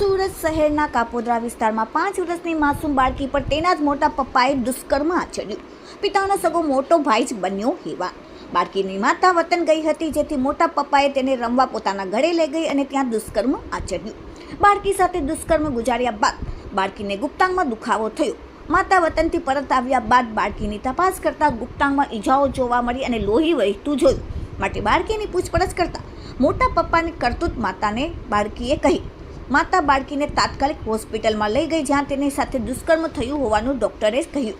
સુરત શહેરના કાપોદ્રા વિસ્તારમાં પાંચ વર્ષની માસૂમ બાળકી પર તેના જ મોટા પપ્પાએ દુષ્કર્મ આચર્યું. પિતાનો સગો મોટો ભાઈ જ બન્યો હેવા. બાળકીની માતા વતન ગઈ હતી જેથી મોટા પપ્પાએ તેને રમવા પોતાના ઘરે લઈ ગઈ અને ત્યાં દુષ્કર્મ આચર્યું. બાળકી સાથે દુષ્કર્મ ગુજાર્યા બાદ બાળકીને ગુપ્તાંગમાં દુખાવો થયો. માતા વતનથી પરત આવ્યા બાદ બાળકીની તપાસ કરતાં ગુપ્તાંગમાં ઈજાઓ જોવા મળી અને લોહી વહેતું જોયું. માટે બાળકીની પૂછપરછ કરતાં મોટા પપ્પાની કરતૂત માતાને બાળકીએ કહી માતા બાળકીને તાત્કાલિક હોસ્પિટલમાં લઈ ગઈ, જ્યાં તેની સાથે દુષ્કર્મ થયું હોવાનું ડોક્ટરે કહ્યું.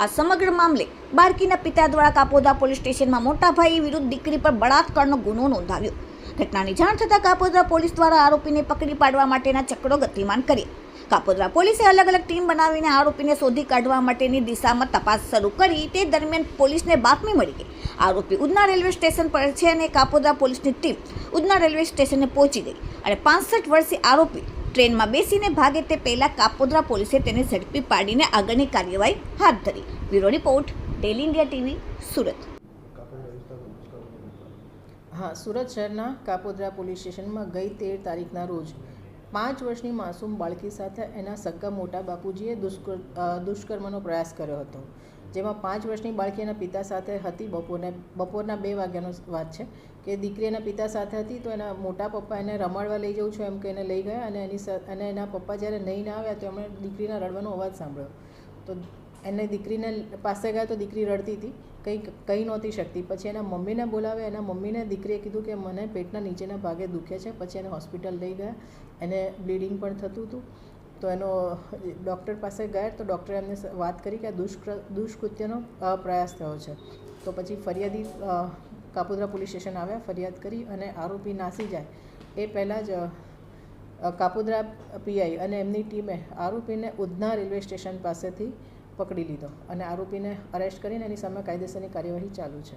આ સમગ્ર મામલે બાળકીના પિતા દ્વારા કાપોદા પોલીસ સ્ટેશનમાં મોટાભાઈ વિરુદ્ધ દીકરી પર બળાત્કારનો ગુનો નોંધાવ્યો. ઘટનાની જાણ થતાં કાપોદરા પોલીસ દ્વારા આરોપીને પકડી પાડવા માટેના ચક્રો ગતિમાન કર્યા. કાપોદરા પોલીસે અલગ અલગ ટીમ બનાવીને આરોપીને શોધી કાઢવા માટેની દિશામાં તપાસ શરૂ કરી. તે દરમિયાન પોલીસને બાતમી મળી ગઈ. આરોપી ઉધના રેલવે સ્ટેશન પર છે અને કાપોદરા પોલીસની ટીમ ઉધના રેલવે સ્ટેશને પહોંચી ગઈ અને પાંસઠ વર્ષીય આરોપી ટ્રેનમાં બેસીને ભાગે તે પહેલા કાપોદ્રા પોલીસે તેને ઝડપી પાડીને આગળની કાર્યવાહી હાથ ધરી. Bureau report daily India TV, Surat. હા, સુરત શહેરના કાપોદ્રા પોલીસ સ્ટેશનમાં ગઈ તેર તારીખના રોજ પાંચ વર્ષની માસૂમ બાળકી સાથે એના સગ્ગા મોટા બાપુજીએ દુષ્કર દુષ્કર્મનો પ્રયાસ કર્યો હતો, જેમાં પાંચ વર્ષની બાળકી એના પિતા સાથે હતી. બપોરને, બપોરના બે વાગ્યાનો વાત છે કે દીકરી એના પિતા સાથે હતી તો એના મોટા પપ્પા એને રમાડવા લઈ જવું છું એમ કે એને લઈ ગયા અને એની અને એના પપ્પા જ્યારે નહીં ના આવ્યા તો એમણે દીકરીના રડવાનો અવાજ સાંભળ્યો. તો એને દીકરીને પાસે ગયા તો દીકરી રડતી હતી. કંઈ કહી નહોતી શકતી. પછી એના મમ્મીને બોલાવે, એના મમ્મીને દીકરીએ કીધું કે મને પેટના નીચેના ભાગે દુખે છે. પછી એને હોસ્પિટલ લઈ ગયા. એને બ્લીડિંગ પણ થતું હતું. તો એનો ડૉક્ટર પાસે ગયા તો ડૉક્ટરે એમને વાત કરી કે આ દુષ્કૃ દુષ્કૃત્યનો પ્રયાસ થયો છે. તો પછી ફરિયાદી કાપોદ્રા પોલીસ સ્ટેશન આવ્યા, ફરિયાદ કરી અને આરોપી નાસી જાય. એ પહેલાં જ કાપોદ્રા પીઆઈ અને એમની ટીમે આરોપીને ઉધના રેલવે સ્ટેશન પાસેથી પકડી લીધો અને આરોપીને અરેસ્ટ કરીને એની સામે કાયદેસરની કાર્યવાહી ચાલુ છે.